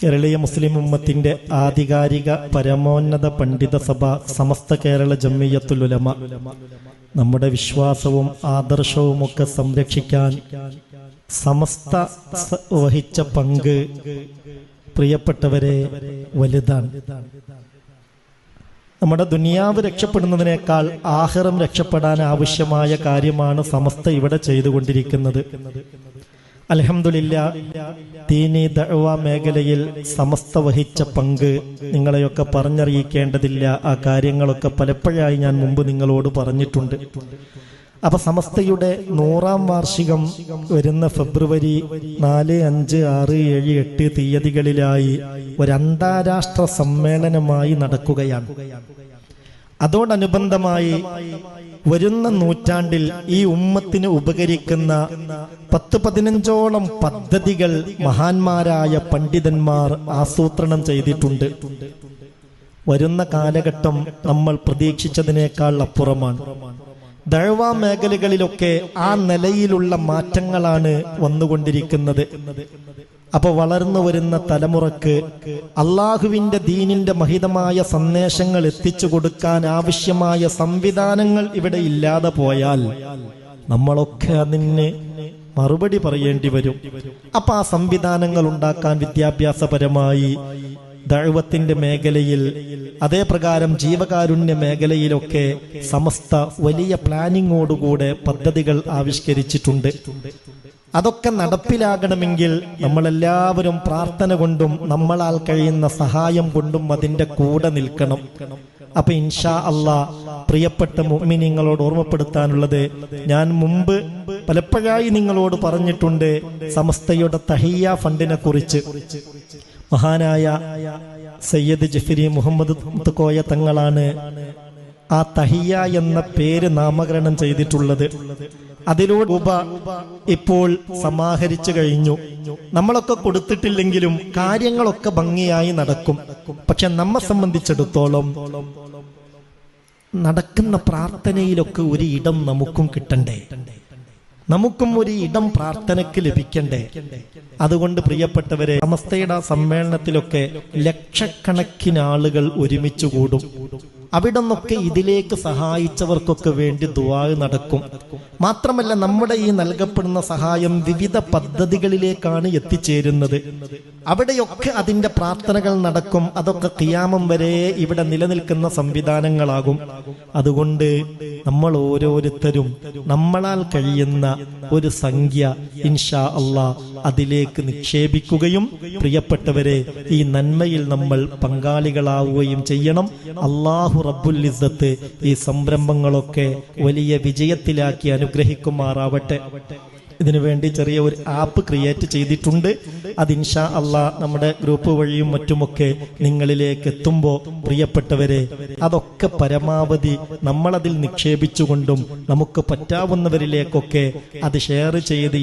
കേരളീയ മുസ്ലിം ഉമ്മത്തിന്റെ ആധികാരിക പരമോന്നത പണ്ഡിത സഭ സമസ്ത കേരള ജമ്മിയത്തുലുലമ നമ്മുടെ വിശ്വാസവും ആദർശവും ഒക്കെ സംരക്ഷിക്കാൻ സമസ്ത വഹിച്ച പങ്ക് പ്രിയപ്പെട്ടവരെ വലുതാണ്. നമ്മുടെ ദുനിയാവ് രക്ഷപ്പെടുന്നതിനേക്കാൾ ആഹാരം രക്ഷപ്പെടാൻ ആവശ്യമായ കാര്യമാണ് സമസ്ത ഇവിടെ ചെയ്തുകൊണ്ടിരിക്കുന്നത്. അലഹമില്ല ദീനി ദഅവ മേഖലയിൽ സമസ്ത വഹിച്ച പങ്ക് നിങ്ങളെയൊക്കെ പറഞ്ഞറിയിക്കേണ്ടതില്ല. ആ കാര്യങ്ങളൊക്കെ പലപ്പോഴായി ഞാൻ മുമ്പ് നിങ്ങളോട് പറഞ്ഞിട്ടുണ്ട്. അപ്പൊ സമസ്തയുടെ നൂറാം വാർഷികം വരുന്ന ഫെബ്രുവരി നാല് അഞ്ച് ആറ് ഏഴ് എട്ട് തീയതികളിലായി ഒരു അന്താരാഷ്ട്ര സമ്മേളനമായി നടക്കുകയാണ്. അതോടനുബന്ധമായി വരുന്ന നൂറ്റാണ്ടിൽ ഈ ഉമ്മത്തിന് ഉപകരിക്കുന്ന പത്ത് പതിനഞ്ചോളം പദ്ധതികൾ മഹാന്മാരായ പണ്ഡിതന്മാർ ആസൂത്രണം ചെയ്തിട്ടുണ്ട്. വരുന്ന കാലഘട്ടം നമ്മൾ പ്രതീക്ഷിച്ചതിനേക്കാൾ അപ്പുറമാണ്. ദഴവ മേഖലകളിലൊക്കെ ആ നിലയിലുള്ള മാറ്റങ്ങളാണ് വന്നുകൊണ്ടിരിക്കുന്നത്. അപ്പൊ വളർന്നു വരുന്ന തലമുറയ്ക്ക് അള്ളാഹുവിന്റെ ദീനിന്റെ മഹിതമായ സന്ദേശങ്ങൾ എത്തിച്ചു കൊടുക്കാൻ ആവശ്യമായ സംവിധാനങ്ങൾ ഇവിടെ ഇല്ലാതെ പോയാൽ നമ്മളൊക്കെ അതിന് മറുപടി പറയേണ്ടി വരും. അപ്പൊ ആ സംവിധാനങ്ങൾ ഉണ്ടാക്കാൻ വിദ്യാഭ്യാസപരമായി ദൈവത്തിന്റെ മേഖലയിൽ അതേ പ്രകാരം ജീവകാരുണ്യ മേഖലയിലൊക്കെ സമസ്ത വലിയ പ്ലാനിങ്ങോടുകൂടെ പദ്ധതികൾ ആവിഷ്കരിച്ചിട്ടുണ്ട്. അതൊക്കെ നടപ്പിലാകണമെങ്കിൽ നമ്മളെല്ലാവരും പ്രാർത്ഥന കൊണ്ടും നമ്മളാൽ കഴിയുന്ന സഹായം കൊണ്ടും അതിന്റെ കൂടെ നിൽക്കണം. അപ്പൊ ഇൻഷാ അള്ളാ പ്രിയപ്പെട്ട മുഅ്മിനീങ്ങളോട് ഓർമ്മപ്പെടുത്താനുള്ളത് ഞാൻ മുമ്പ് പലപ്പോഴായി നിങ്ങളോട് പറഞ്ഞിട്ടുണ്ട് സമസ്തയുടെ തഹിയ ഫണ്ടിനെ കുറിച്ച്. മഹാനായ സയ്യദ് ജഫരി മുഹമ്മദ് കോയ തങ്ങളാണ് ആ തഹിയ എന്ന പേര് നാമകരണം ചെയ്തിട്ടുള്ളത്. അതിലൂടെ ഉപ ഇപ്പോൾ സമാഹരിച്ചു കഴിഞ്ഞു. നമ്മളൊക്കെ കൊടുത്തിട്ടില്ലെങ്കിലും കാര്യങ്ങളൊക്കെ ഭംഗിയായി നടക്കും. പക്ഷെ നമ്മെ സംബന്ധിച്ചിടത്തോളം നടക്കുന്ന പ്രാർത്ഥനയിലൊക്കെ ഒരു ഇടം നമുക്കും കിട്ടണ്ടേ? നമുക്കും ഒരു ഇടം പ്രാർത്ഥനയ്ക്ക് ലഭിക്കണ്ടേ? അതുകൊണ്ട് പ്രിയപ്പെട്ടവരെ സമസ്തയുടെ സമ്മേളനത്തിലൊക്കെ ലക്ഷക്കണക്കിന് ആളുകൾ ഒരുമിച്ച് കൂടും. അവിടെ നിന്നൊക്കെ ഇതിലേക്ക് സഹായിച്ചവർക്കൊക്കെ വേണ്ടി ദുവാ നടക്കും. മാത്രമല്ല നമ്മുടെ ഈ നൽകപ്പെടുന്ന സഹായം വിവിധ പദ്ധതികളിലേക്കാണ് എത്തിച്ചേരുന്നത്. അവിടെയൊക്കെ അതിന്റെ പ്രാർത്ഥനകൾ നടക്കും. അതൊക്കെ കിയാമം വരെ ഇവിടെ നിലനിൽക്കുന്ന സംവിധാനങ്ങളാകും. അതുകൊണ്ട് നമ്മൾ ഓരോരുത്തരും നമ്മളാൽ കഴിയുന്ന ഒരു സംഖ്യ ഇൻഷാ അള്ളാ അതിലേക്ക് നിക്ഷേപിക്കുകയും പ്രിയപ്പെട്ടവരെ ഈ നന്മയിൽ നമ്മൾ പങ്കാളികളാവുകയും ചെയ്യണം. അള്ളാഹു റബ്ബുൽ ഇസ്സത്ത് ഈ സംരംഭങ്ങളൊക്കെ വലിയ വിജയത്തിലാക്കി അനുഗ്രഹിക്കുമാറാവട്ടെ. ഇതിനു വേണ്ടി ചെറിയ ഒരു ആപ്പ് ക്രിയേറ്റ് ചെയ്തിട്ടുണ്ട്. അത് ഇൻഷാ അള്ളാ നമ്മുടെ ഗ്രൂപ്പ് വഴിയും മറ്റുമൊക്കെ നിങ്ങളിലേക്ക് എത്തുമ്പോൾ പ്രിയപ്പെട്ടവരെ അതൊക്കെ പരമാവധി നമ്മളതിൽ നിക്ഷേപിച്ചുകൊണ്ടും നമുക്ക് പറ്റാവുന്നവരിലേക്കൊക്കെ അത് ഷെയർ ചെയ്ത്